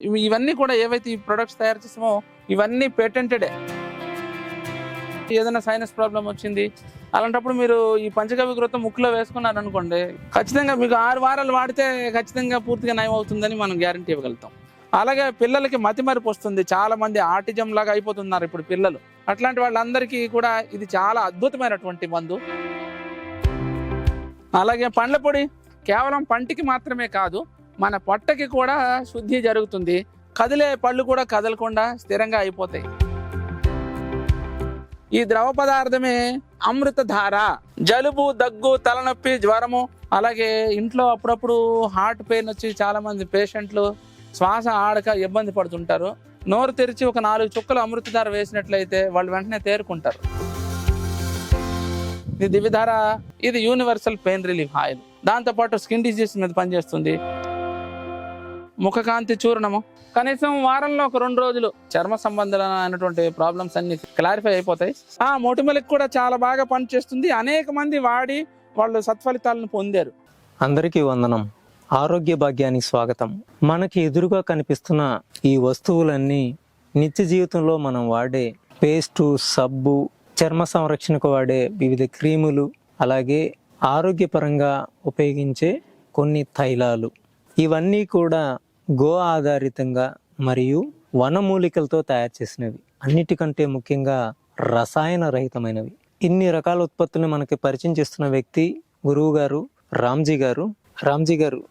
ఇవన్నీ కూడా ఏవైతే ఈ ప్రొడక్ట్స్ తయారు చేసామో ఇవన్నీ పేటెంటెడే ఏదైనా సైనస్ ప్రాబ్లం వచ్చింది అలాంటప్పుడు మీరు ఈ పంచగవ్య కృతం ముక్కులో వేసుకున్నారు అనుకోండి ఖచ్చితంగా మీకు ఆరు వారాలు వాడితే ఖచ్చితంగా పూర్తిగా నయం అవుతుందని మనం గ్యారంటీ ఇవ్వగలుగుతాం. అలాగే పిల్లలకి మతిమరుపు వస్తుంది చాలా మంది ఆటిజం లాగా అయిపోతున్నారు ఇప్పుడు పిల్లలు. అట్లాంటి వాళ్ళందరికీ కూడా ఇది చాలా అద్భుతమైనటువంటి మందు. అలాగే పండ్ల పొడి కేవలం పంటికి మాత్రమే కాదు మన పొట్టకి కూడా శుద్ధి జరుగుతుంది. కదిలే పళ్ళు కూడా కదలకుండా స్థిరంగా అయిపోతాయి. ఈ ద్రవ పదార్థమే అమృతధార. జలుబు దగ్గు తలనొప్పి జ్వరము అలాగే ఇంట్లో అప్పుడప్పుడు హార్ట్ పెయిన్ వచ్చి చాలామంది పేషెంట్లు శ్వాస ఆడక ఇబ్బంది పడుతుంటారు. నోరు తెరిచి ఒక నాలుగు చుక్కలు అమృతధార వేసినట్లయితే వాళ్ళు వెంటనే తేరుకుంటారు. ఇది దివిధార ఇది యూనివర్సల్ పెయిన్ రిలీఫ్ ఆయిల్. దాంతోపాటు స్కిన్ డిసీజ్ మీద పనిచేస్తుంది. ముఖకాంతి చూర్ణము. కనీసం వారంలో ఒక రెండు రోజులు చర్మ సంబంధమైనటువంటి ప్రాబ్లమ్స్ అన్ని క్లారిఫై అయిపోతాయి. ఆ మొటిమలకు కూడా చాలా బాగా పనిచేస్తుంది అనేక మంది వాడి వాళ్ళు సత్ఫలితాలను పొందారు. అందరికీ వందనం. ఆరోగ్య భాగ్యానికి స్వాగతం. మనకి ఎదురుగా కనిపిస్తున్న ఈ వస్తువులన్నీ నిత్య జీవితంలో మనం వాడే పేస్టు సబ్బు చర్మ సంరక్షణకు వాడే వివిధ క్రీములు అలాగే ఆరోగ్యపరంగా ఉపయోగించే కొన్ని తైలాలు. ఇవన్నీ కూడా గో ఆధారితంగా మరియు వనమూలికలతో తయారు చేసినవి. అన్నిటికంటే ముఖ్యంగా రసాయన రహితమైనవి. ఇన్ని రకాల ఉత్పత్తులను మనకి పరిచయం చేస్తున్న వ్యక్తి గురువు గారు రామ్జీ గారు. రామ్జీ గారు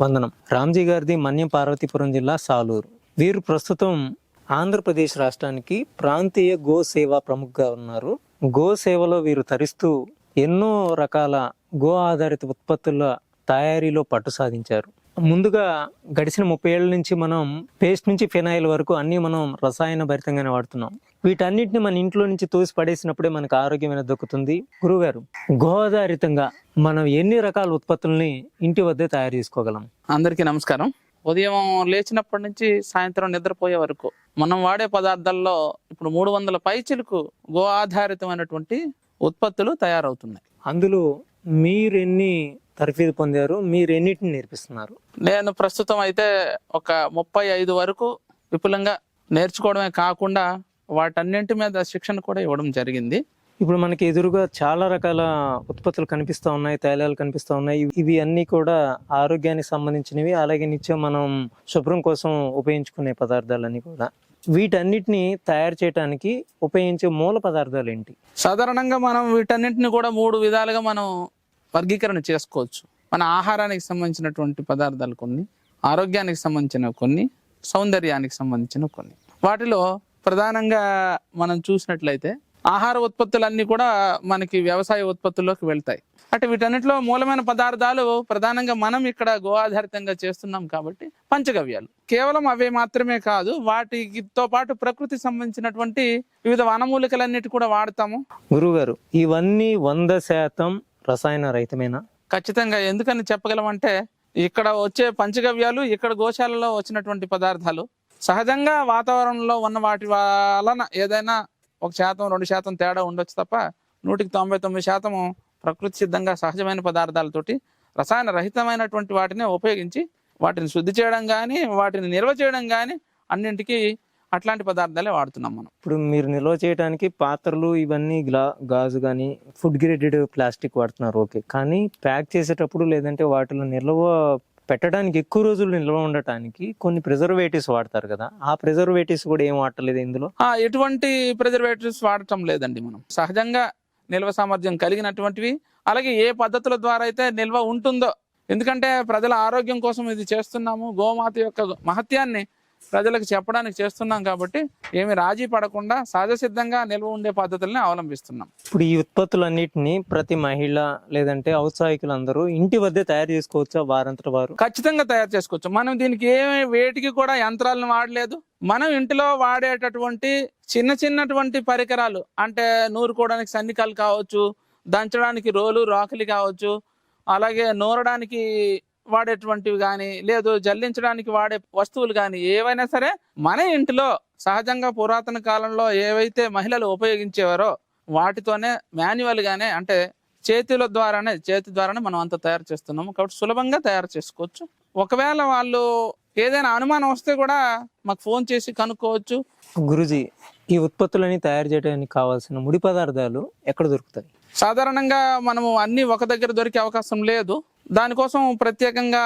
వందనం. రామ్జీ గారిది మన్యం పార్వతీపురం జిల్లా సాలూరు. వీరు ప్రస్తుతం ఆంధ్రప్రదేశ్ రాష్ట్రానికి ప్రాంతీయ గో సేవా ప్రముఖగా ఉన్నారు. గో సేవలో వీరు తరిస్తూ ఎన్నో రకాల గో ఆధారిత ఉత్పత్తుల తయారీలో పట్టు సాధించారు. ముందుగా గడిచిన ముప్పై ఏళ్ళ నుంచి మనం పేస్ట్ నుంచి ఫినాయిల్ వరకు అన్ని మనం రసాయన భరితంగానే వాడుతున్నాం. వీటన్నిటిని మన ఇంట్లో నుంచి తోసి పడేసినప్పుడే మనకు ఆరోగ్యమైన దొక్కుతుంది. గురుగారు గో ఆధారితంగా మనం ఎన్ని రకాల ఉత్పత్తుల్ని ఇంటి వద్దే తయారు చేసుకోగలం? అందరికీ నమస్కారం. ఉదయం లేచినప్పటి నుంచి సాయంత్రం నిద్రపోయే వరకు మనం వాడే పదార్థాల్లో ఇప్పుడు మూడు వందల పైచిలకు గో ఆధారితమైనటువంటి ఉత్పత్తులు తయారవుతున్నాయి. అందులో మీరెన్ని తరఫీదు పొందారు. మీరు ఎన్నిటిని నేర్పిస్తున్నారు? నేను ప్రస్తుతం అయితే ఒక ముప్పై ఐదు వరకు విపులంగా నేర్చుకోవడమే కాకుండా వాటన్నింటి మీద శిక్షణ కూడా ఇవ్వడం జరిగింది. ఇప్పుడు మనకి ఎదురుగా చాలా రకాల ఉత్పత్తులు కనిపిస్తూ ఉన్నాయి తైలాలు కనిపిస్తూ ఉన్నాయి. ఇవి- అన్ని కూడా ఆరోగ్యానికి సంబంధించినవి. అలాగే నిత్యం మనం శుభ్రం కోసం ఉపయోగించుకునే పదార్థాలన్నీ కూడా. వీటన్నిటిని తయారు చేయడానికి ఉపయోగించే మూల పదార్థాలు ఏంటి? సాధారణంగా మనం వీటన్నింటిని కూడా మూడు విధాలుగా మనం వర్గీకరణ చేసుకోవచ్చు. మన ఆహారానికి సంబంధించినటువంటి పదార్థాలు కొన్ని ఆరోగ్యానికి సంబంధించిన కొన్ని సౌందర్యానికి సంబంధించిన కొన్ని. వాటిలో ప్రధానంగా మనం చూసినట్లయితే ఆహార ఉత్పత్తులన్నీ కూడా మనకి వ్యవసాయ ఉత్పత్తుల్లోకి వెళ్తాయి. అంటే వీటన్నిటిలో మూలమైన పదార్థాలు ప్రధానంగా మనం ఇక్కడ గో ఆధారితంగా చేస్తున్నాం కాబట్టి పంచగవ్యాలు. కేవలం అవే మాత్రమే కాదు వాటితో పాటు ప్రకృతి సంబంధించినటువంటి వివిధ వనమూలికలన్నిటి కూడా వాడతాము. గురువుగారు ఇవన్నీ వంద శాతం రసాయన రహితమేనా? ఖచ్చితంగా. ఎందుకని చెప్పగలమంటే ఇక్కడ వచ్చే పంచగవ్యాలు ఇక్కడ గోశాలలో వచ్చినటువంటి పదార్థాలు సహజంగా వాతావరణంలో ఉన్న వాటి వలన ఏదైనా ఒక శాతం రెండు శాతం తేడా ఉండొచ్చు తప్ప నూటికి తొంభై తొమ్మిది శాతము ప్రకృతి సిద్ధంగా సహజమైన పదార్థాలతోటి రసాయన రహితమైనటువంటి వాటిని ఉపయోగించి వాటిని శుద్ధి చేయడం కానీ వాటిని నిల్వ చేయడం కానీ అన్నింటికీ అట్లాంటి పదార్థాలే వాడుతున్నాం మనం. ఇప్పుడు మీరు నిల్వ చేయడానికి పాత్రలు ఇవన్నీ గ్లా గాజు కానీ ఫుడ్ గ్రేడెడ్ ప్లాస్టిక్ వాడుతున్నారు ఓకే. కానీ ప్యాక్ చేసేటప్పుడు లేదంటే వాటిలో నిల్వ పెట్టడానికి ఎక్కువ రోజులు నిల్వ ఉండటానికి కొన్ని ప్రిజర్వేటివ్స్ వాడతారు కదా. ఆ ప్రిజర్వేటివ్స్ కూడా ఏం వాడలేదు ఇందులో? ఆ, ఎటువంటి ప్రిజర్వేటివ్స్ వాడటం లేదండి మనం. సహజంగా నిల్వ సామర్థ్యం కలిగినటువంటివి అలాగే ఏ పద్ధతుల ద్వారా అయితే నిల్వ ఉంటుందో. ఎందుకంటే ప్రజల ఆరోగ్యం కోసం ఇది చేస్తున్నాము గోమాత యొక్క మహత్యాన్ని ప్రజలకు చెప్పడానికి చేస్తున్నాం కాబట్టి ఏమి రాజీ పడకుండా సహజ సిద్ధంగా నిల్వ ఉండే పద్ధతుల్ని అవలంబిస్తున్నాం. ఇప్పుడు ఈ ఉత్పత్తులన్నిటిని ప్రతి మహిళ లేదంటే ఔత్సాహికులందరూ ఇంటి వద్దే తయారు చేసుకోవచ్చా వారంతట వారు? ఖచ్చితంగా తయారు చేసుకోవచ్చు. మనం దీనికి ఏ వేటికి కూడా యంత్రాలను వాడలేదు. మనం ఇంటిలో వాడేటటువంటి చిన్న చిన్నటువంటి పరికరాలు అంటే నూరుకోవడానికి సన్నికాలు కావచ్చు దంచడానికి రోలు రాకులు కావచ్చు అలాగే నూరడానికి వాడేటువంటివి కానీ లేదు జల్లించడానికి వాడే వస్తువులు కానీ ఏవైనా సరే మన ఇంటిలో సహజంగా పురాతన కాలంలో ఏవైతే మహిళలు ఉపయోగించేవారో వాటితోనే మాన్యువల్ గానే అంటే చేతుల ద్వారానే చేతి ద్వారానే మనం అంత తయారు చేస్తున్నాము. కాబట్టి సులభంగా తయారు చేసుకోవచ్చు. ఒకవేళ వాళ్ళు ఏదైనా అనుమానం వస్తే కూడా మాకు ఫోన్ చేసి కనుక్కోవచ్చు. గురుజీ ఈ ఉత్పత్తులని తయారు చేయడానికి కావాల్సిన ముడి పదార్థాలు ఎక్కడ దొరుకుతాయి? సాధారణంగా మనము అన్ని ఒక దగ్గర దొరికే అవకాశం లేదు. దానికోసం ప్రత్యేకంగా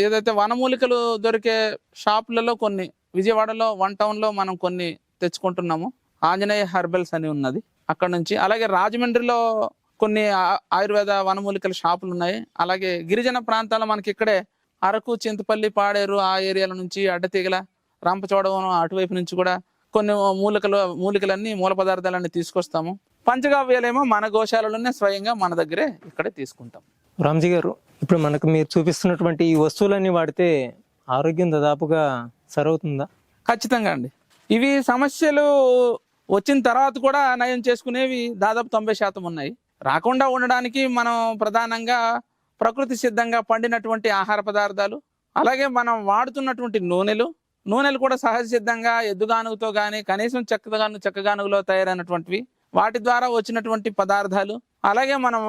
ఏదైతే వనమూలికలు దొరికే షాపులలో కొన్ని విజయవాడలో వన్ టౌన్లో మనం కొన్ని తెచ్చుకుంటున్నాము. ఆంజనేయ హెర్బల్స్ అని ఉన్నది అక్కడ నుంచి. అలాగే రాజమండ్రిలో కొన్ని ఆయుర్వేద వనమూలికల షాపులు ఉన్నాయి. అలాగే గిరిజన ప్రాంతాల్లో మనకి ఇక్కడే అరకు చింతపల్లి పాడేరు ఆ ఏరియాల నుంచి అడ్డతీగల రంపచోడవరం అటువైపు నుంచి కూడా కొన్ని మూలికలు మూలికలన్నీ మూల పదార్థాలన్నీ తీసుకొస్తాము. పంచగవ్యాలేమో మన గోశాలలోనే స్వయంగా మన దగ్గరే ఇక్కడే తీసుకుంటాం. రామ్జీ గారు ఇప్పుడు మనకు మీరు చూపిస్తున్నటువంటి ఈ వస్తువులన్నీ వాడితే ఆరోగ్యం దాదాపుగా సరవుతుందా? ఖచ్చితంగా అండి. ఇవి సమస్యలు వచ్చిన తర్వాత కూడా నయం చేసుకునేవి దాదాపు తొంభై శాతం ఉన్నాయి. రాకుండా ఉండడానికి మనం ప్రధానంగా ప్రకృతి సిద్ధంగా పండినటువంటి ఆహార పదార్థాలు అలాగే మనం వాడుతున్నటువంటి నూనెలు నూనెలు కూడా సహజ సిద్ధంగా ఎద్దుగానుగుతో కానీ కనీసం చెక్కగాను చెక్కగానుగులో తయారైనటువంటివి. వాటి ద్వారా వచ్చినటువంటి పదార్థాలు అలాగే మనం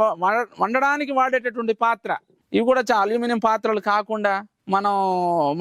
వండడానికి వాడేటటువంటి పాత్ర. ఇవి కూడా చాలా అల్యూమినియం పాత్రలు కాకుండా మనం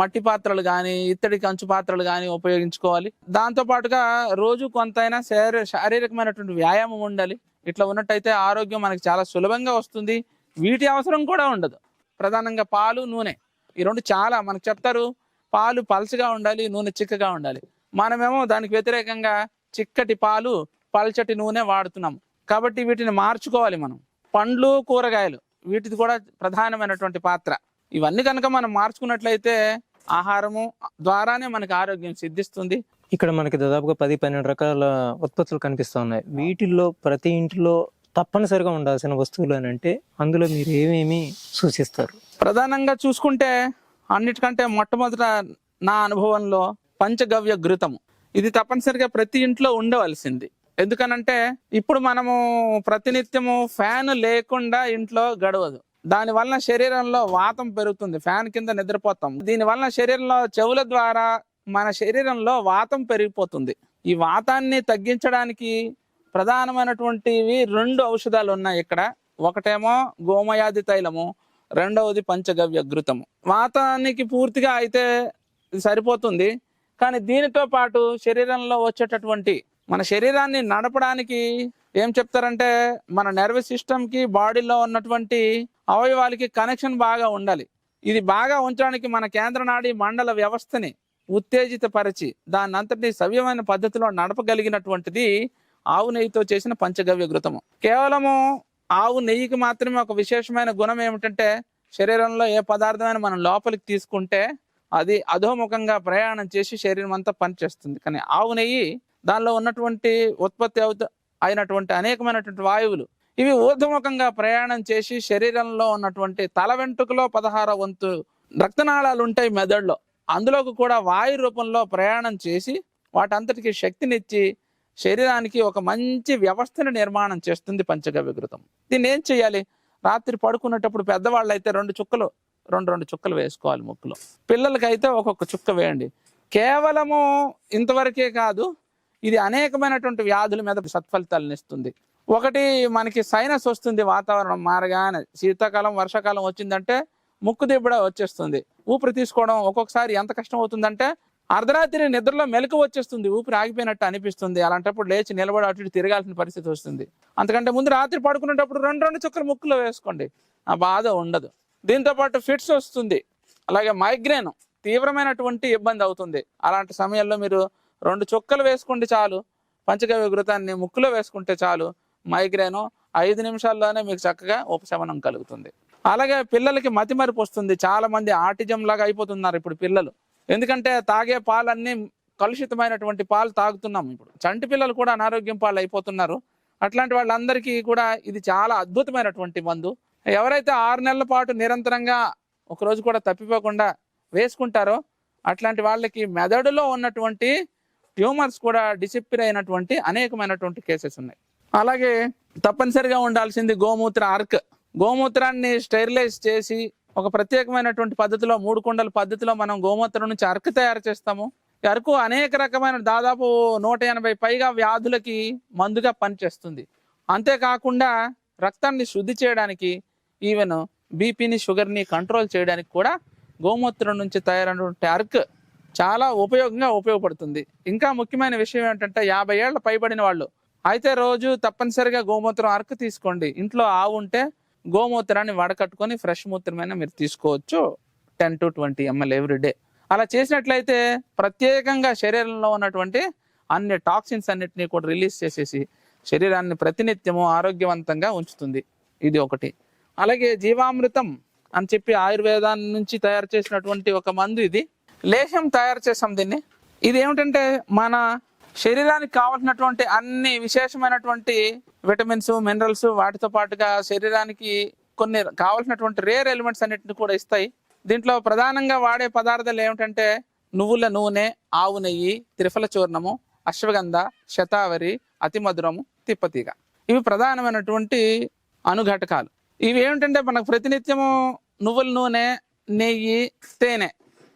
మట్టి పాత్రలు కానీ ఇత్తడి కంచు పాత్రలు కానీ ఉపయోగించుకోవాలి. దాంతో పాటుగా రోజు కొంతైనా శారీ శారీరకమైనటువంటి వ్యాయామం ఉండాలి. ఇట్లా ఉన్నట్టయితే ఆరోగ్యం మనకి చాలా సులభంగా వస్తుంది. వీటి అవసరం కూడా ఉండదు. ప్రధానంగా పాలు నూనె. ఈ రెండు చాలా మనకు చెప్తారు. పాలు పల్చగా ఉండాలి నూనె చిక్కగా ఉండాలి. మనమేమో దానికి వ్యతిరేకంగా చిక్కటి పాలు పల్చటి నూనె వాడుతున్నాం కాబట్టి వీటిని మార్చుకోవాలి మనం. పండ్లు కూరగాయలు వీటిది కూడా ప్రధానమైనటువంటి పాత్ర. ఇవన్నీ కనుక మనం మార్చుకున్నట్లయితే ఆహారము ద్వారానే మనకి ఆరోగ్యం సిద్ధిస్తుంది. ఇక్కడ మనకి దాదాపుగా పది పన్నెండు రకాల ఉత్పత్తులు కనిపిస్తూ ఉన్నాయి వీటిల్లో ప్రతి ఇంటిలో తప్పనిసరిగా ఉండాల్సిన వస్తువులు అని అంటే అందులో మీరు ఏమేమి సూచిస్తారు? ప్రధానంగా చూసుకుంటే అన్నిటికంటే మొట్టమొదట నా అనుభవంలో పంచగవ్య ఘృతము. ఇది తప్పనిసరిగా ప్రతి ఇంట్లో ఉండవలసింది. ఎందుకనంటే ఇప్పుడు మనము ప్రతినిత్యము ఫ్యాన్ లేకుండా ఇంట్లో గడవదు. దాని వలన శరీరంలో వాతం పెరుగుతుంది. ఫ్యాన్ కింద నిద్రపోతాం. దీని వలన శరీరంలో చెవుల ద్వారా మన శరీరంలో వాతం పెరిగిపోతుంది. ఈ వాతాన్ని తగ్గించడానికి ప్రధానమైనటువంటివి రెండు ఔషధాలు ఉన్నాయి ఇక్కడ. ఒకటేమో గోమయాది తైలము రెండవది పంచగవ్య ఘృతము. వాతానికి పూర్తిగా అయితే సరిపోతుంది. కానీ దీనితో పాటు శరీరంలో వచ్చేటటువంటి మన శరీరాన్ని నడపడానికి ఏం చెప్తారంటే మన నర్వస్ సిస్టమ్కి బాడీలో ఉన్నటువంటి అవయవాలకి కనెక్షన్ బాగా ఉండాలి. ఇది బాగా ఉంచడానికి మన కేంద్ర నాడి మండల వ్యవస్థని ఉత్తేజితపరిచి దాని అంతటి సవ్యమైన పద్ధతిలో నడపగలిగినటువంటిది ఆవు నెయ్యితో చేసిన పంచగవ్య ఘృతము కేవలము ఆవు నెయ్యికి మాత్రమే ఒక విశేషమైన గుణం ఏమిటంటే శరీరంలో ఏ పదార్థమైన మనం లోపలికి తీసుకుంటే అది అధోముఖంగా ప్రయాణం చేసి శరీరం అంతా పనిచేస్తుంది. కానీ ఆవు నెయ్యి దానిలో ఉన్నటువంటి ఉత్పత్తి అవుత అయినటువంటి అనేకమైనటువంటి వాయువులు. ఇవి ఊర్ధముఖంగా ప్రయాణం చేసి శరీరంలో ఉన్నటువంటి తల వెంట్రుకలో పదహార వంతు రక్తనాళాలు ఉంటాయి మెదడులో. అందులోకి కూడా వాయు రూపంలో ప్రయాణం చేసి వాటంతటికి శక్తినిచ్చి శరీరానికి ఒక మంచి వ్యవస్థను నిర్మాణం చేస్తుంది పంచగవ్య ఘృతం దీన్ని ఏం చేయాలి? రాత్రి పడుకునేటప్పుడు పెద్దవాళ్ళు అయితే రెండు చుక్కలు రెండు రెండు చుక్కలు వేసుకోవాలి ముక్కులో. పిల్లలకైతే ఒక్కొక్క చుక్క వేయండి. కేవలము ఇంతవరకే కాదు ఇది అనేకమైనటువంటి వ్యాధుల మీద సత్ఫలితాలను ఇస్తుంది. ఒకటి మనకి సైనస్ వస్తుంది వాతావరణం మారగానే. శీతాకాలం వర్షాకాలం వచ్చిందంటే ముక్కు దిబ్బడ వచ్చేస్తుంది. ఊపిరి తీసుకోవడం ఒక్కొక్కసారి ఎంత కష్టం అవుతుందంటే అర్ధరాత్రి నిద్రలో మెలకు వచ్చేస్తుంది. ఊపిరి ఆగిపోయినట్టు అనిపిస్తుంది. అలాంటప్పుడు లేచి నిలబడి అటు ఇటు తిరగాల్సిన పరిస్థితి వస్తుంది. అంతకంటే ముందు రాత్రి పడుకునేటప్పుడు రెండు రెండు చుక్కలు ముక్కులో వేసుకోండి. ఆ బాధ ఉండదు. దీంతో పాటు ఫిట్స్ వస్తుంది. అలాగే మైగ్రేన్ తీవ్రమైనటువంటి ఇబ్బంది అవుతుంది. అలాంటి సమయంలో మీరు రెండు చుక్కలు వేసుకుంటే చాలు. పంచగవ్య వృతాన్ని ముక్కులో వేసుకుంటే చాలు. మైగ్రేను ఐదు నిమిషాల్లోనే మీకు చక్కగా ఉపశమనం కలుగుతుంది. అలాగే పిల్లలకి మతిమరుపు వస్తుంది. చాలా మంది ఆటిజం లాగా అయిపోతున్నారు ఇప్పుడు పిల్లలు. ఎందుకంటే తాగే పాలన్నీ కలుషితమైనటువంటి పాలు తాగుతున్నాం ఇప్పుడు. చంటి పిల్లలు కూడా అనారోగ్యం పాలు అయిపోతున్నారు అట్లాంటి వాళ్ళందరికీ కూడా ఇది చాలా అద్భుతమైనటువంటి మందు. ఎవరైతే ఆరు నెలల పాటు నిరంతరంగా ఒకరోజు కూడా తప్పిపోకుండా వేసుకుంటారో అట్లాంటి వాళ్ళకి మెదడులో ఉన్నటువంటి ట్యూమర్స్ కూడా డిసిప్పిర్ అయినటువంటి అనేకమైనటువంటి కేసెస్ ఉన్నాయి. అలాగే తప్పనిసరిగా ఉండాల్సింది గోమూత్ర అర్క్. గోమూత్రాన్ని స్టెరిలైజ్ చేసి ఒక ప్రత్యేకమైనటువంటి పద్ధతిలో మూడు కుండల పద్ధతిలో మనం గోమూత్రం నుంచి అర్క్ తయారు చేస్తాము. అరకు అనేక రకమైన దాదాపు నూట ఎనభై పైగా వ్యాధులకి మందుగా పనిచేస్తుంది. అంతేకాకుండా రక్తాన్ని శుద్ధి చేయడానికి ఈవెన్ బీపీని షుగర్ని కంట్రోల్ చేయడానికి కూడా గోమూత్రం నుంచి తయారైనటువంటి అర్క్ చాలా ఉపయోగంగా ఉపయోగపడుతుంది. ఇంకా ముఖ్యమైన విషయం ఏంటంటే యాభై ఏళ్ళ పైబడిన వాళ్ళు అయితే రోజు తప్పనిసరిగా గోమూత్రం అరకు తీసుకోండి. ఇంట్లో ఆవు ఉంటే గోమూత్రాన్ని వడకట్టుకొని ఫ్రెష్ మూత్రమైనా మీరు తీసుకోవచ్చు ten to twenty ML every day. అలా చేసినట్లయితే ప్రత్యేకంగా శరీరంలో ఉన్నటువంటి అన్ని టాక్సిన్స్ అన్నిటినీ కూడా రిలీజ్ చేసేసి శరీరాన్ని ప్రతినిత్యము ఆరోగ్యవంతంగా ఉంచుతుంది. ఇది ఒకటి. అలాగే జీవామృతం అని చెప్పి ఆయుర్వేదాన్ని నుంచి తయారు చేసినటువంటి ఒక మందు ఇది. లేహ్యం తయారు చేసాం దీన్ని. ఇది ఏమిటంటే మన శరీరానికి కావాల్సినటువంటి అన్ని విశేషమైనటువంటి విటమిన్స్ మినరల్స్ వాటితో పాటుగా శరీరానికి కొన్ని కావాల్సినటువంటి రేర్ ఎలిమెంట్స్ అన్నిటిని కూడా ఇస్తాయి. దీంట్లో ప్రధానంగా వాడే పదార్థాలు ఏమిటంటే నువ్వుల నూనె ఆవు నెయ్యి త్రిఫల చూర్ణము అశ్వగంధ శతావరి అతి మధురము తిప్పతీగ. ఇవి ప్రధానమైనటువంటి అనుఘటకాలు. ఇవి ఏమిటంటే మనకు ప్రతినిత్యము నువ్వుల నూనె నెయ్యి తేనె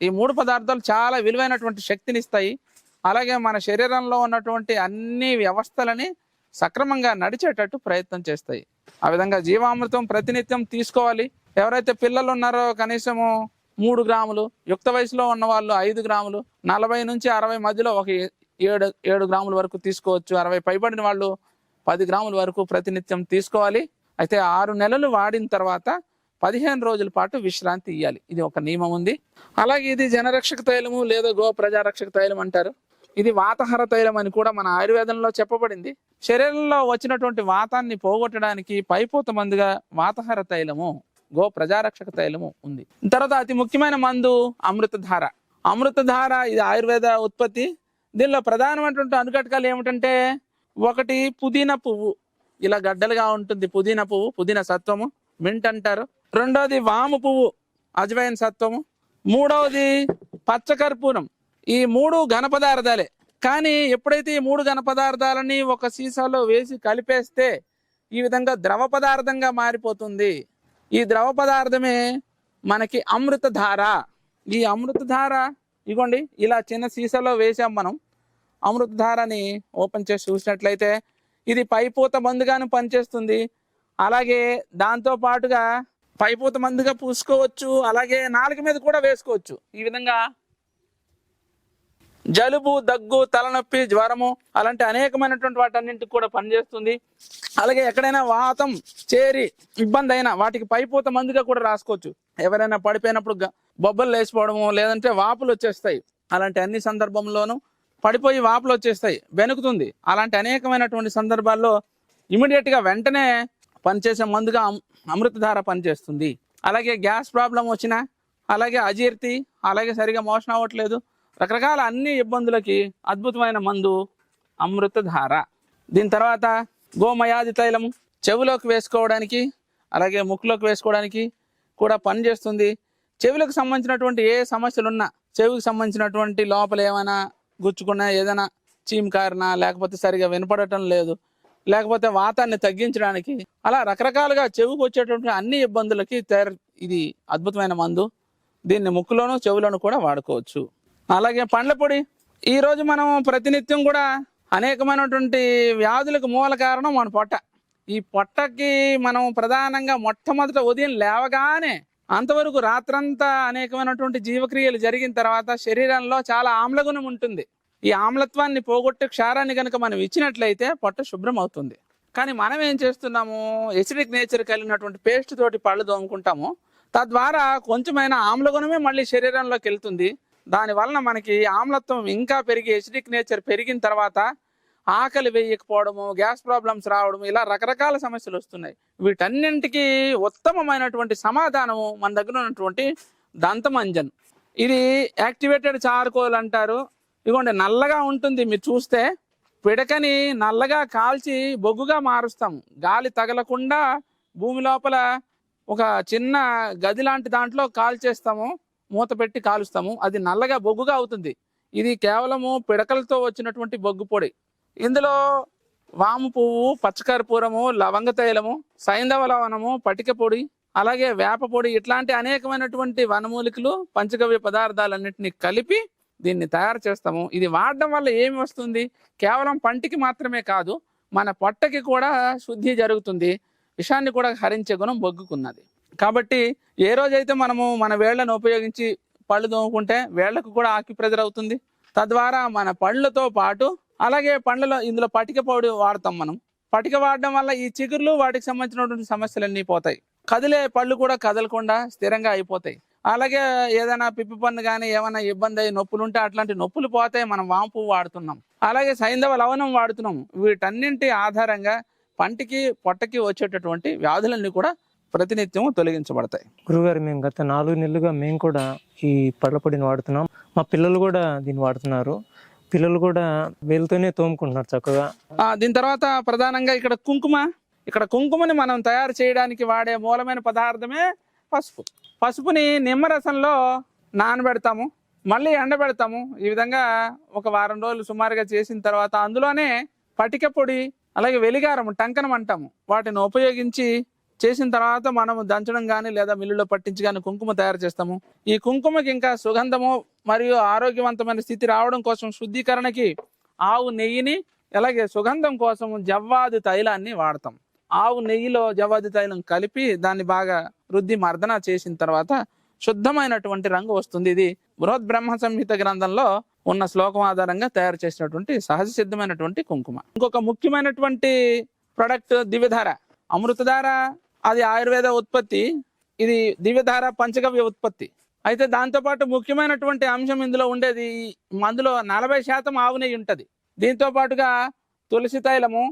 ఈ మూడు పదార్థాలు చాలా విలువైనటువంటి శక్తిని ఇస్తాయి అలాగే మన శరీరంలో ఉన్నటువంటి అన్ని వ్యవస్థలని సక్రమంగా నడిచేటట్టు ప్రయత్నం చేస్తాయి. ఆ విధంగా జీవామృతం ప్రతినిత్యం తీసుకోవాలి. ఎవరైతే పిల్లలు ఉన్నారో కనీసము మూడు గ్రాములు యుక్త వయసులో ఉన్న వాళ్ళు ఐదు గ్రాములు నలభై నుంచి అరవై మధ్యలో ఒక ఏ- ఏడు ఏడు గ్రాముల వరకు తీసుకోవచ్చు. అరవై పైబడిన వాళ్ళు పది గ్రాముల వరకు ప్రతినిత్యం తీసుకోవాలి. అయితే ఆరు నెలలు వాడిన తర్వాత పదిహేను రోజుల పాటు విశ్రాంతి ఇవ్వాలి ఇది ఒక నియమం ఉంది. అలాగే ఇది జనరక్షక తైలము లేదా గో ప్రజారక్షక తైలం అంటారు. ఇది వాతహర తైలం అని కూడా మన ఆయుర్వేదంలో చెప్పబడింది. శరీరంలో వచ్చినటువంటి వాతాన్ని పోగొట్టడానికి పైపోత మందుగా వాతహర తైలము గో ప్రజారక్షక తైలము ఉంది. తర్వాత అతి ముఖ్యమైన మందు అమృతధార. అమృతధార ఇది ఆయుర్వేద ఉత్పత్తి. దీనిలో ప్రధానమైనటువంటి అనుఘటకాలు ఏమిటంటే ఒకటి పుదీనా పువ్వు. ఇలా గడ్డలుగా ఉంటుంది పుదీనా పువ్వు పుదీనా సత్వము. మింట్ అంటారు రెండోది వాము పువ్వు అజవైన్ సత్వము. మూడవది పచ్చకర్పూరం. ఈ మూడు ఘన పదార్థాలే కానీ ఎప్పుడైతే ఈ మూడు ఘన పదార్థాలని ఒక సీసాలో వేసి కలిపేస్తే ఈ విధంగా ద్రవ పదార్థంగా మారిపోతుంది. ఈ ద్రవ పదార్థమే మనకి అమృతధార ఈ అమృతధార ఇగోండి ఇలా చిన్న సీసాలో వేసాం మనం. అమృతధారని ఓపెన్ చేసి చూసినట్లయితే ఇది పైపూత మందుగాను పనిచేస్తుంది. అలాగే దాంతో పాటుగా పైపూత మందుగా పూసుకోవచ్చు అలాగే నాలుగు మీద కూడా వేసుకోవచ్చు. ఈ విధంగా జలుబు దగ్గు తలనొప్పి జ్వరము అలాంటి అనేకమైనటువంటి వాటన్నింటికి కూడా పనిచేస్తుంది. అలాగే ఎక్కడైనా వాతం చేరి ఇబ్బంది అయినా వాటికి పైపూత మందుగా కూడా రాసుకోవచ్చు. ఎవరైనా పడిపోయినప్పుడు బొబ్బలు లేచిపోవడము లేదంటే వాపులు వచ్చేస్తాయి. అలాంటి అన్ని సందర్భంలోనూ పడిపోయి వాపులు వచ్చేస్తాయి వెనుకుతుంది. అలాంటి అనేకమైనటువంటి సందర్భాల్లో ఇమీడియట్గా వెంటనే పనిచేసే మందుగా అమృతధార పనిచేస్తుంది. అలాగే గ్యాస్ ప్రాబ్లం వచ్చినా అలాగే అజీర్తి అలాగే సరిగా మోషన్ అవ్వట్లేదు. రకరకాల అన్ని ఇబ్బందులకి అద్భుతమైన మందు అమృతధార దీని తర్వాత గోమయాది తైలము చెవిలోకి వేసుకోవడానికి అలాగే ముక్కులోకి వేసుకోవడానికి కూడా పనిచేస్తుంది. చెవులకు సంబంధించినటువంటి ఏ సమస్యలు ఉన్నా చెవికి సంబంధించినటువంటి లోపల ఏమైనా గుచ్చుకున్నా ఏదైనా చీమ్ కారినా లేకపోతే సరిగా వినపడటం లేదు. లేకపోతే వాతాన్ని తగ్గించడానికి అలా రకరకాలుగా చెవికి వచ్చేటువంటి అన్ని ఇబ్బందులకి తయారు ఇది అద్భుతమైన మందు. దీన్ని ముక్కులోను చెవులోను కూడా వాడుకోవచ్చు. అలాగే పండ్ల పొడి. ఈ రోజు మనం ప్రతినిత్యం కూడా అనేకమైనటువంటి వ్యాధులకు మూల కారణం మన పొట్ట. ఈ పొట్టకి మనం ప్రధానంగా మొట్టమొదట ఉదయం లేవగానే అంతవరకు రాత్రంతా అనేకమైనటువంటి జీవక్రియలు జరిగిన తర్వాత శరీరంలో చాలా ఆమ్లగుణం ఉంటుంది. ఈ ఆమ్లత్వాన్ని పోగొట్టే క్షారాన్ని కనుక మనం ఇచ్చినట్లయితే పొట్ట శుభ్రం అవుతుంది. కానీ మనం ఏం చేస్తున్నాము? ఎసిడిక్ నేచర్ కలిగినటువంటి పేస్ట్ తోటి పళ్ళు తోముకుంటాము. తద్వారా కొంచెమైనా ఆమ్లగుణమే మళ్ళీ శరీరంలోకి వెళ్తుంది. దాని వలన మనకి ఆమ్లత్వం ఇంకా పెరిగి ఎసిడిక్ నేచర్ పెరిగిన తర్వాత ఆకలి వేయకపోవడము గ్యాస్ ప్రాబ్లమ్స్ రావడం ఇలా రకరకాల సమస్యలు వస్తున్నాయి. వీటన్నింటికి ఉత్తమమైనటువంటి సమాధానము మన దగ్గర ఉన్నటువంటి దంతమంజన్. ఇది యాక్టివేటెడ్ చార్కోల్ అంటారు. ఇదిగోండి నల్లగా ఉంటుంది. మీరు చూస్తే పిడకని నల్లగా కాల్చి బొగ్గుగా మారుస్తాం. గాలి తగలకుండా భూమి లోపల ఒక చిన్న గది లాంటి దాంట్లో కాల్చేస్తాము. మూత పెట్టి కాలుస్తాము. అది నల్లగా బొగ్గుగా అవుతుంది. ఇది కేవలము పిడకలతో వచ్చినటువంటి బొగ్గు పొడి. ఇందులో వాము పువ్వు పచ్చకర్పూరము లవంగ తైలము సైంధవ లవణము పటిక పొడి అలాగే వేప పొడి ఇట్లాంటి అనేకమైనటువంటి వనమూలికలు పంచగవ్య పదార్థాలన్నింటినీ కలిపి దీన్ని తయారు చేస్తాము. ఇది వాడడం వల్ల ఏమి వస్తుంది? కేవలం పంటికి మాత్రమే కాదు మన పొట్టకి కూడా శుద్ధి జరుగుతుంది. విషాన్ని కూడా హరించే గుణం బొగ్గుకున్నది. కాబట్టి ఏ రోజైతే మనము మన వేళ్ళను ఉపయోగించి పళ్ళు తోముకుంటే వేళ్ళకు కూడా ఆక్యుప్రెజర్ అవుతుంది. తద్వారా మన పళ్ళతో పాటు అలాగే పండ్లలో ఇందులో పటిక పొడి వాడతాం మనం. పటిక వాడడం వల్ల ఈ చిగుర్లు వాటికి సంబంధించినటువంటి సమస్యలన్నీ పోతాయి. కదిలే పళ్ళు కూడా కదలకుండా స్థిరంగా అయిపోతాయి. అలాగే ఏదైనా పిప్పి పన్ను కానీ ఏమైనా ఇబ్బంది అయ్యి నొప్పులు ఉంటే అట్లాంటి నొప్పులు పోతాయి మనం వాంపు వాడుతున్నాం. అలాగే సైంధవ లవణం వాడుతున్నాం. వీటన్నింటి ఆధారంగా పంటికి పొట్టకి వచ్చేటటువంటి వ్యాధులన్నీ కూడా ప్రతినిత్యం తొలగించబడతాయి. గురుగారు మేము గత నాలుగు నెలలుగా మేము కూడా ఈ పళ్ళ పొడిని వాడుతున్నాం. మా పిల్లలు కూడా దీన్ని వాడుతున్నారు. పిల్లలు కూడా వేలుతోనే తోముకుంటున్నారు చక్కగా. ఆ, దీని తర్వాత ప్రధానంగా ఇక్కడ కుంకుమ. ఇక్కడ కుంకుమని మనం తయారు చేయడానికి వాడే మూలమైన పదార్థమే పసుపు. పసుపుని నిమ్మరసంలో నానబెడతాము. మళ్ళీ ఎండబెడతాము. ఈ విధంగా ఒక వారం రోజులు సుమారుగా చేసిన తర్వాత అందులోనే పటిక పొడి అలాగే వెలిగారం టంకనం అంటాము. వాటిని ఉపయోగించి చేసిన తర్వాత మనము దంచడం కానీ లేదా మిల్లులో పట్టించి కానీ కుంకుమ తయారు చేస్తాము. ఈ కుంకుమకి ఇంకా సుగంధము మరియు ఆరోగ్యవంతమైన స్థితి రావడం కోసం శుద్ధీకరణకి ఆవు నెయ్యిని అలాగే సుగంధం కోసం జవ్వాది తైలాన్ని వాడతాం. ఆవు నెయ్యిలో జవాది తైలం కలిపి దాన్ని బాగా రుద్ది మర్దన చేసిన తర్వాత శుద్ధమైనటువంటి రంగు వస్తుంది. ఇది బృహద్ బ్రహ్మ సంహిత గ్రంథంలో ఉన్న శ్లోకం ఆధారంగా తయారు చేసినటువంటి సహజ సిద్ధమైనటువంటి కుంకుమ. ఇంకొక ముఖ్యమైనటువంటి ప్రొడక్ట్ దివ్యధార. అమృతధార అది ఆయుర్వేద ఉత్పత్తి. ఇది దివ్యధార పంచగవ్య ఉత్పత్తి. అయితే దాంతోపాటు ముఖ్యమైనటువంటి అంశం ఇందులో ఉండేది మందులో నలభై శాతం ఆవు నెయ్యి ఉంటుంది. దీంతో పాటుగా తులసి తైలము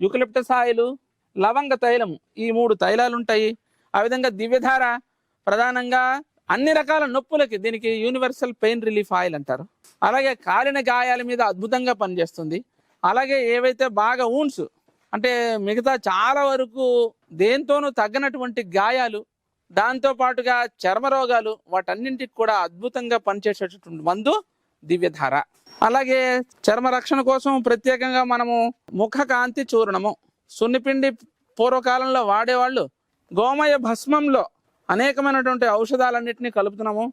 యుకలిప్టస్ ఆయిలు లవంగ తైలం ఈ మూడు తైలాలు ఉంటాయి ఆ విధంగా దివ్యధార ప్రధానంగా అన్ని రకాల నొప్పులకి దీనికి యూనివర్సల్ పెయిన్ రిలీఫ్ ఆయిల్ అంటారు. అలాగే కాలిన గాయాల మీద అద్భుతంగా పనిచేస్తుంది. అలాగే ఏవైతే బాగా ఊన్స్ అంటే మిగతా చాలా వరకు దేంతోనూ తగ్గనటువంటి గాయాలు దాంతో పాటుగా చర్మ రోగాలు వాటన్నింటికి కూడా అద్భుతంగా పనిచేసేటటువంటి మందు దివ్యధార. అలాగే చర్మ రక్షణ కోసం ప్రత్యేకంగా మనము ముఖ కాంతి చూర్ణము సున్నిపిండి పూర్వకాలంలో వాడేవాళ్ళు గోమయ భస్మంలో అనేకమైనటువంటి ఔషధాలన్నింటినీ కలుపుతున్నాము.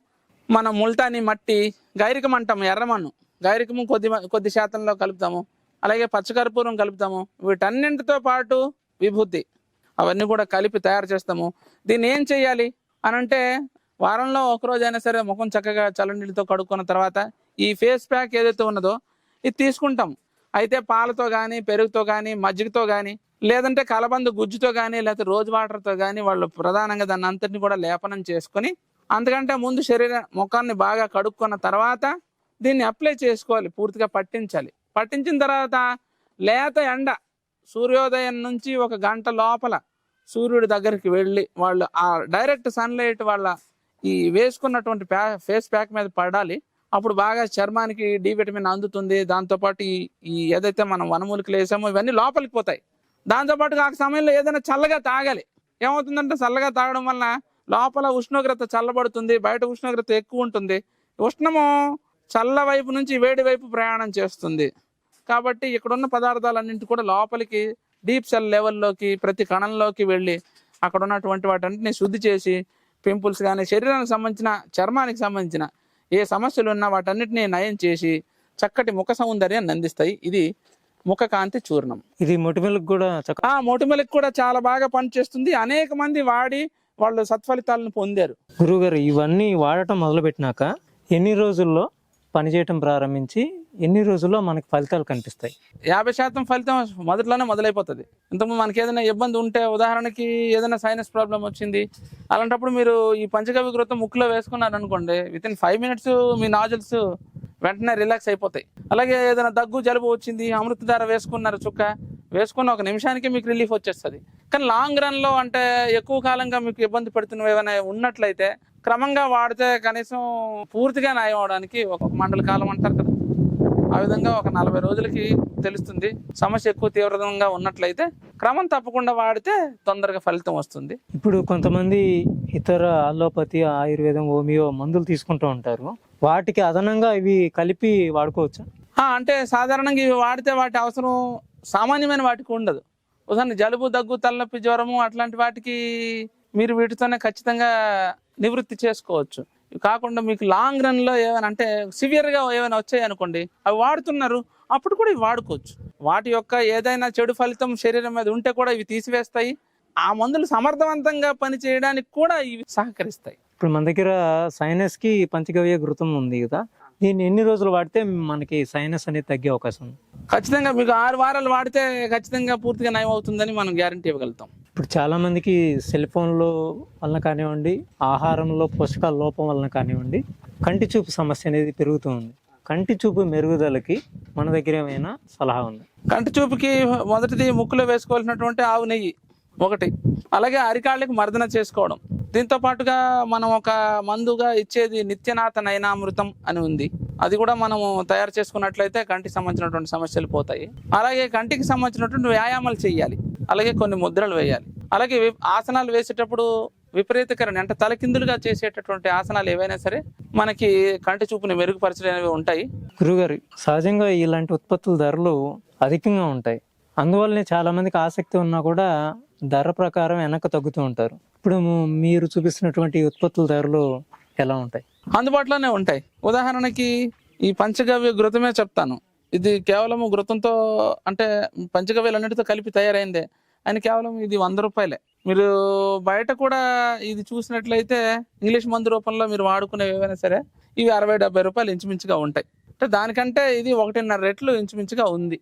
మన ముల్టాని మట్టి గైరికం అంటాము ఎర్రమన్ను గైరికము కొద్ది కొద్ది శాతంలో కలుపుతాము. అలాగే పచ్చకర్పూరం కలుపుతాము. వీటన్నింటితో పాటు విభూతి అవన్నీ కూడా కలిపి తయారు చేస్తాము. దీన్ని ఏం చేయాలి అని అంటే వారంలో ఒకరోజైనా సరే ముఖం చక్కగా చల్లనీళ్ళతో కడుక్కున్న తర్వాత ఈ ఫేస్ ప్యాక్ ఏదైతే ఉన్నదో ఇది తీసుకుంటాం. అయితే పాలతో కానీ పెరుగుతో కానీ మజ్జిగతో కానీ లేదంటే కలబంద గుజ్జుతో కానీ లేకపోతే రోజు వాటర్తో కానీ వాళ్ళు ప్రధానంగా దాన్ని అంతటిని కూడా లేపనం చేసుకొని అంతకంటే ముందు శరీర ముఖాన్ని బాగా కడుక్కున్న తర్వాత దీన్ని అప్లై చేసుకోవాలి పూర్తిగా పట్టించాలి. పట్టించిన తర్వాత లేత ఎండ సూర్యోదయం నుంచి ఒక గంట లోపల సూర్యుడి దగ్గరికి వెళ్ళి వాళ్ళు ఆ డైరెక్ట్ సన్లైట్ వాళ్ళ ఈ వేసుకున్నటువంటి ప్యా ఫేస్ ప్యాక్ మీద పడాలి. అప్పుడు బాగా చర్మానికి డి విటమిన్ అందుతుంది. దాంతోపాటు ఈ ఈ ఏదైతే మనం వనమూలికలు వేసామో ఇవన్నీ లోపలికి పోతాయి. దాంతోపాటు ఆ సమయంలో ఏదైనా చల్లగా తాగాలి. ఏమవుతుందంటే చల్లగా తాగడం వలన లోపల ఉష్ణోగ్రత చల్లబడుతుంది బయట ఉష్ణోగ్రత ఎక్కువ ఉంటుంది. ఉష్ణము చల్ల వైపు నుంచి వేడి వైపు ప్రయాణం చేస్తుంది. కాబట్టి ఇక్కడున్న పదార్థాలన్నింటి కూడా లోపలికి డీప్ సెల్ లెవెల్లోకి ప్రతి కణంలోకి వెళ్ళి అక్కడ ఉన్నటువంటి వాటన్నిటిని శుద్ధి చేసి పింపుల్స్ కానీ శరీరానికి సంబంధించిన చర్మానికి సంబంధించిన ఏ సమస్యలు ఉన్నా వాటన్నిటిని నయం చేసి చక్కటి ముఖ సౌందర్యాన్ని అందిస్తాయి. ఇది ముఖ కాంతి చూర్ణం. ఇది మొటిమలకు కూడా ఆ మొటిమలకు కూడా చాలా బాగా పనిచేస్తుంది అనేక మంది వాడి వాళ్ళు సత్ఫలితాలను పొందారు. గురువుగారు ఇవన్నీ వాడటం మొదలుపెట్టినాక ఎన్ని రోజుల్లో పనిచేయటం ప్రారంభించి ఎన్ని రోజుల్లో మనకి ఫలితాలు కనిపిస్తాయి? యాభై శాతం ఫలితం మొదట్లోనే మొదలైపోతుంది. ఇంతకుముందు మనకి ఏదైనా ఇబ్బంది ఉంటే ఉదాహరణకి ఏదైనా సైనస్ ప్రాబ్లం వచ్చింది అలాంటప్పుడు మీరు ఈ పంచగవ్య కృతం ముక్కులో వేసుకున్నారు అనుకోండి విత్ ఇన్ ఫైవ్ మినిట్స్ మీ నాజల్స్ వెంటనే రిలాక్స్ అయిపోతాయి. అలాగే ఏదైనా దగ్గు జలుబు వచ్చింది అమృతధార వేసుకున్నారు చుక్క వేసుకున్న ఒక నిమిషానికి మీకు రిలీఫ్ వచ్చేస్తుంది. కానీ లాంగ్ రన్లో అంటే ఎక్కువ కాలంగా మీకు ఇబ్బంది పెడుతున్నవి ఏమైనా ఉన్నట్లయితే క్రమంగా వాడితే కనీసం పూర్తిగా నయం అవడానికి ఒక మండల కాలం అంటారు కదా. ఆ విధంగా ఒక నలభై రోజులకి తెలుస్తుంది. సమస్య ఎక్కువ తీవ్రంగా ఉన్నట్లయితే క్రమం తప్పకుండా వాడితే తొందరగా ఫలితం వస్తుంది. ఇప్పుడు కొంతమంది ఇతర అలోపతి ఆయుర్వేదం హోమియో మందులు తీసుకుంటూ ఉంటారు. వాటికి అదనంగా ఇవి కలిపి వాడుకోవచ్చు? అంటే సాధారణంగా ఇవి వాడితే వాటి అవసరం సామాన్యమైన వాటికి ఉండదు. ఉదాహరణ జలుబు దగ్గు తలనొప్పి జ్వరము అట్లాంటి వాటికి మీరు వీటితోనే ఖచ్చితంగా నివృత్తి చేసుకోవచ్చు. కాకుండా మీకు లాంగ్ రన్లో ఏమైనా అంటే సివియర్గా ఏమైనా వచ్చాయి అనుకోండి అవి వాడుతున్నారు అప్పుడు కూడా ఇవి వాడుకోవచ్చు. వాటి యొక్క ఏదైనా చెడు ఫలితం శరీరం మీద ఉంటే కూడా ఇవి తీసివేస్తాయి. ఆ మందులు సమర్థవంతంగా పని చేయడానికి కూడా ఇవి సహకరిస్తాయి. ఇప్పుడు మన దగ్గర సైనస్కి పంచగవ్య ఘృతం ఉంది కదా దీన్ని ఎన్ని రోజులు వాడితే మనకి సైనస్ అనేది తగ్గే అవకాశం ఉంది? ఖచ్చితంగా మీకు ఆరు వారాలు వాడితే ఖచ్చితంగా పూర్తిగా నయం అవుతుందని మనం గ్యారంటీ ఇవ్వగలుగుతాం. ఇప్పుడు చాలామందికి సెల్ ఫోన్లో వలన కానివ్వండి ఆహారంలో పోషకాల లోపం వలన కానివ్వండి కంటి చూపు సమస్య అనేది పెరుగుతూ ఉంది. కంటి చూపు మెరుగుదలకి మన దగ్గర ఏమైనా సలహా ఉంది? కంటి చూపుకి మొదటిది ముక్కులో వేసుకోవాల్సినటువంటి ఆవు నెయ్యి ఒకటి. అలాగే అరికాళ్ళకి మర్దన చేసుకోవడం. దీంతో పాటుగా మనం ఒక మందుగా ఇచ్చేది నిత్యనాథ నయనామృతం అని ఉంది. అది కూడా మనము తయారు చేసుకున్నట్లయితే కంటికి సంబంధించినటువంటి సమస్యలు పోతాయి. అలాగే కంటికి సంబంధించినటువంటి వ్యాయామాలు చేయాలి. అలాగే కొన్ని ముద్రలు వేయాలి. అలాగే ఆసనాలు వేసేటప్పుడు విపరీతకరణ అంటే తలకిందులుగా చేసేటటువంటి ఆసనాలు ఏవైనా సరే మనకి కంటి చూపుని మెరుగుపరచలేనివి ఉంటాయి. గురుగారు సహజంగా ఇలాంటి ఉత్పత్తుల ధరలు అధికంగా ఉంటాయి. అందువల్లనే చాలా మందికి ఆసక్తి ఉన్నా కూడా ధర ప్రకారం వెనక్కి తగ్గుతూ ఉంటారు. ఇప్పుడు మీరు చూపిస్తున్నటువంటి ఉత్పత్తుల ధరలు ఎలా ఉంటాయి? అందుబాటులోనే ఉంటాయి. ఉదాహరణకి ఈ పంచగవ్య ఘృతమే చెప్తాను. ఇది కేవలం ఘృతంతో అంటే పంచగవ్యాలన్నిటితో కలిపి తయారైందే. అని కేవలం ఇది వంద రూపాయలే. మీరు బయట కూడా ఇది చూసినట్లయితే ఇంగ్లీష్ మందు రూపంలో మీరు వాడుకునేవి ఏవైనా సరే ఇవి అరవై డెబ్బై రూపాయలు ఇంచుమించుగా ఉంటాయి. అంటే దానికంటే ఇది ఒకటిన్నర రెట్లు ఇంచుమించుగా ఉంది.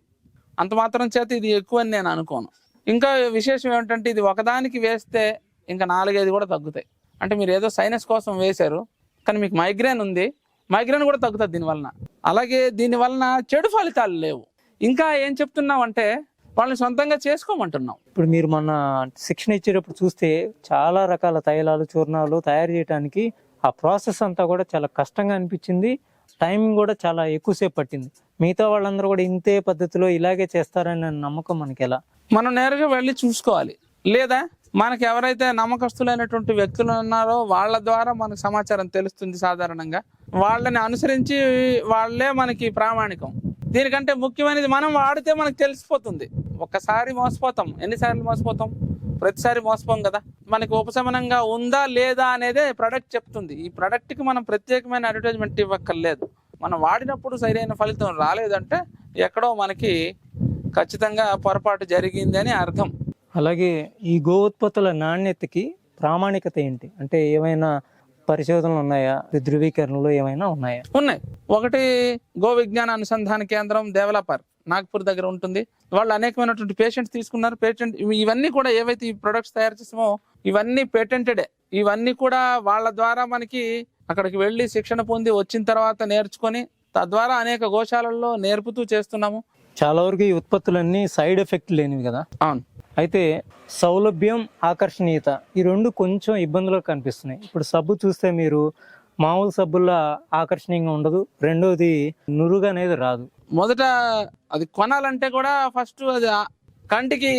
అంత మాత్రం చేత ఇది ఎక్కువ అని నేను అనుకోను. ఇంకా విశేషం ఏమిటంటే ఇది ఒకదానికి వేస్తే ఇంకా నాలుగైదు కూడా తగ్గుతాయి. అంటే మీరు ఏదో సైనస్ కోసం వేశారు కానీ మీకు మైగ్రేన్ ఉంది. మైగ్రేన్ కూడా తగ్గుతుంది దీనివలన అలాగే దీని వలన చెడు ఫలితాలు లేవు. ఇంకా ఏం చెప్తున్నాం అంటే వాళ్ళని సొంతంగా చేసుకోమంటున్నాం. ఇప్పుడు మీరు మొన్న శిక్షణ ఇచ్చేటప్పుడు చూస్తే చాలా రకాల తైలాలు చూర్ణాలు తయారు చేయడానికి ఆ ప్రాసెస్ అంతా కూడా చాలా కష్టంగా అనిపించింది. టైమింగ్ కూడా చాలా ఎక్కువసేపు పట్టింది. మిగతా వాళ్ళందరూ కూడా ఇంతే పద్ధతిలో ఇలాగే చేస్తారనే నమ్మకం మనకి ఎలా మనం నేరుగా వెళ్ళి చూసుకోవాలి. లేదా మనకి ఎవరైతే నమ్మకస్తులైనటువంటి వ్యక్తులు ఉన్నారో వాళ్ళ ద్వారా మనకు సమాచారం తెలుస్తుంది సాధారణంగా. వాళ్ళని అనుసరించి వాళ్ళే మనకి ప్రామాణికం. దీనికంటే ముఖ్యమైనది మనం వాడితే మనకు తెలిసిపోతుంది. ఒక్కసారి మోసపోతాం. ఎన్నిసార్లు మోసపోతాం? ప్రతిసారి మోసపోం కదా. మనకి ఉపశమనంగా ఉందా లేదా అనేదే ప్రొడక్ట్ చెప్తుంది. ఈ ప్రొడక్ట్కి మనం ప్రత్యేకమైన అడ్వర్టైజ్మెంట్ ఇవ్వక్కర్లేదు. మనం వాడినప్పుడు సరైన ఫలితం రాలేదంటే ఎక్కడో మనకి ఖచ్చితంగా పొరపాటు జరిగింది అని అర్థం. అలాగే ఈ గో ఉత్పత్తుల నాణ్యతకి ప్రామాణికత ఏంటి? అంటే ఏమైనా పరిశోధనలు ఉన్నాయా? ధృవీకరణలు ఏమైనా ఉన్నాయా? ఉన్నాయి. ఒకటి గో విజ్ఞాన అనుసంధాన కేంద్రం డెవలపర్ నాగ్పూర్ దగ్గర ఉంటుంది. వాళ్ళు అనేకమైనటువంటి పేషెంట్స్ తీసుకున్నారు. పేటెంట్ ఇవన్నీ కూడా ఏవైతే ఈ ప్రొడక్ట్స్ తయారు చేసామో ఇవన్నీ పేటెంటెడే. ఇవన్నీ కూడా వాళ్ళ ద్వారా మనకి అక్కడికి వెళ్ళి శిక్షణ పొంది వచ్చిన తర్వాత నేర్చుకొని తద్వారా అనేక గోశాలల్లో నేర్పుతూ చేస్తున్నాము. చాలా వరకు ఈ ఉత్పత్తులన్నీ సైడ్ ఎఫెక్ట్ లేనివి కదా? అవును. అయితే సౌలభ్యం ఆకర్షణీయత ఈ రెండు కొంచెం ఇబ్బందులు కనిపిస్తున్నాయి. ఇప్పుడు సబ్బు చూస్తే మీరు మామూలు సబ్బుల్లా ఆకర్షణీయంగా ఉండదు. రెండోది నురుగు అనేది రాదు. మొదట అది కొనాలంటే కూడా ఫస్ట్ అది కంటికి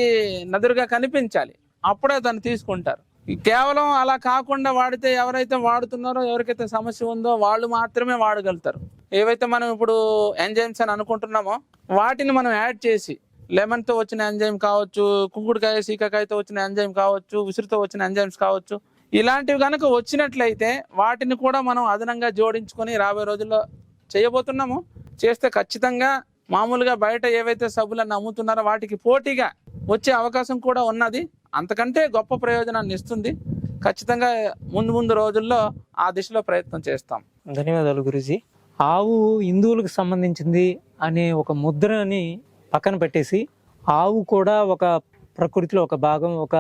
నదురుగా కనిపించాలి. అప్పుడే దాన్ని తీసుకుంటారు. కేవలం అలా కాకుండా వాడితే ఎవరైతే వాడుతున్నారో ఎవరికైతే సమస్య ఉందో వాళ్ళు మాత్రమే వాడగలుగుతారు. ఏవైతే మనం ఇప్పుడు ఎంజైమ్స్ అని అనుకుంటున్నామో వాటిని మనం యాడ్ చేసి లెమన్తో వచ్చిన ఎంజైమ్ కావచ్చు కుంకుడుకాయ సీకాకాయతో వచ్చిన ఎంజైమ్ కావచ్చు ఉసిరితో వచ్చిన ఎంజైమ్స్ కావచ్చు ఇలాంటివి కనుక వచ్చినట్లయితే వాటిని కూడా మనం అదనంగా జోడించుకొని రాబోయే రోజుల్లో చేయబోతున్నాము. చేస్తే ఖచ్చితంగా మామూలుగా బయట ఏవైతే సబ్బులను అమ్ముతున్నారో వాటికి పోటీగా వచ్చే అవకాశం కూడా ఉన్నది. అంతకంటే గొప్ప ప్రయోజనాన్ని ఇస్తుంది. ఖచ్చితంగా ముందు ముందు రోజుల్లో ఆ దిశలో ప్రయత్నం చేస్తాం. ధన్యవాదాలు గురుజీ. ఆవు హిందువులకు సంబంధించింది అనే ఒక ముద్రని పక్కన పెట్టేసి ఆవు కూడా ఒక ప్రకృతిలో ఒక భాగం ఒక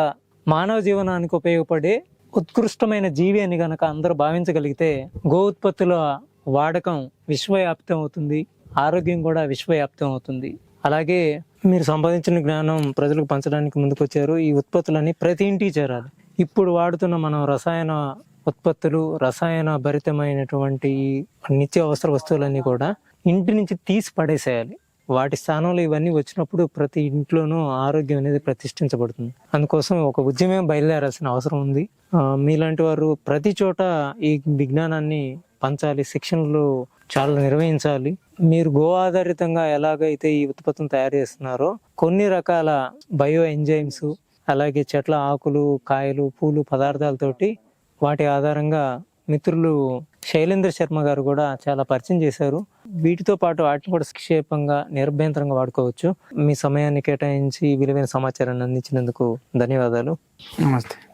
మానవ జీవనానికి ఉపయోగపడే ఉత్కృష్టమైన జీవి అని గనక అందరూ భావించగలిగితే గో ఉత్పత్తుల వాడకం విశ్వవ్యాప్తం అవుతుంది ఆరోగ్యం కూడా విశ్వవ్యాప్తం అవుతుంది. అలాగే మీరు సంపాదించిన జ్ఞానం ప్రజలకు పంచడానికి ముందుకొచ్చారు ఈ ఉత్పత్తులన్నీ ప్రతి ఇంటికి చేరాలి. ఇప్పుడు వాడుతున్న మనం రసాయన ఉత్పత్తులు రసాయన భరితమైనటువంటి నిత్య అవసర వస్తువులన్నీ కూడా ఇంటి నుంచి తీసి పడేసేయాలి. వాటి స్థానంలో ఇవన్నీ వచ్చినప్పుడు ప్రతి ఇంట్లోనూ ఆరోగ్యం అనేది ప్రతిష్ఠించబడుతుంది. అందుకోసం ఒక ఉద్యమం బయలుదేరాల్సిన అవసరం ఉంది. మీలాంటి వారు ప్రతి చోట ఈ విజ్ఞానాన్ని పంచాలి శిక్షణలు చాలా నిర్వహించాలి. మీరు గో ఆధారితంగా ఎలాగైతే ఈ ఉత్పత్తులను తయారు చేస్తున్నారో కొన్ని రకాల బయో ఎంజైమ్స్ అలాగే చెట్ల ఆకులు కాయలు పూలు పదార్థాలతోటి వాటి ఆధారంగా మిత్రులు శైలేంద్ర శర్మ గారు కూడా చాలా పరిచయం చేశారు. వీటితో పాటు వాటిని కూడా సంక్షేపంగా నిర్భయంతరంగా వాడుకోవచ్చు. మీ సమయాన్ని కేటాయించి విలువైన సమాచారాన్ని అందించినందుకు ధన్యవాదాలు. నమస్తే.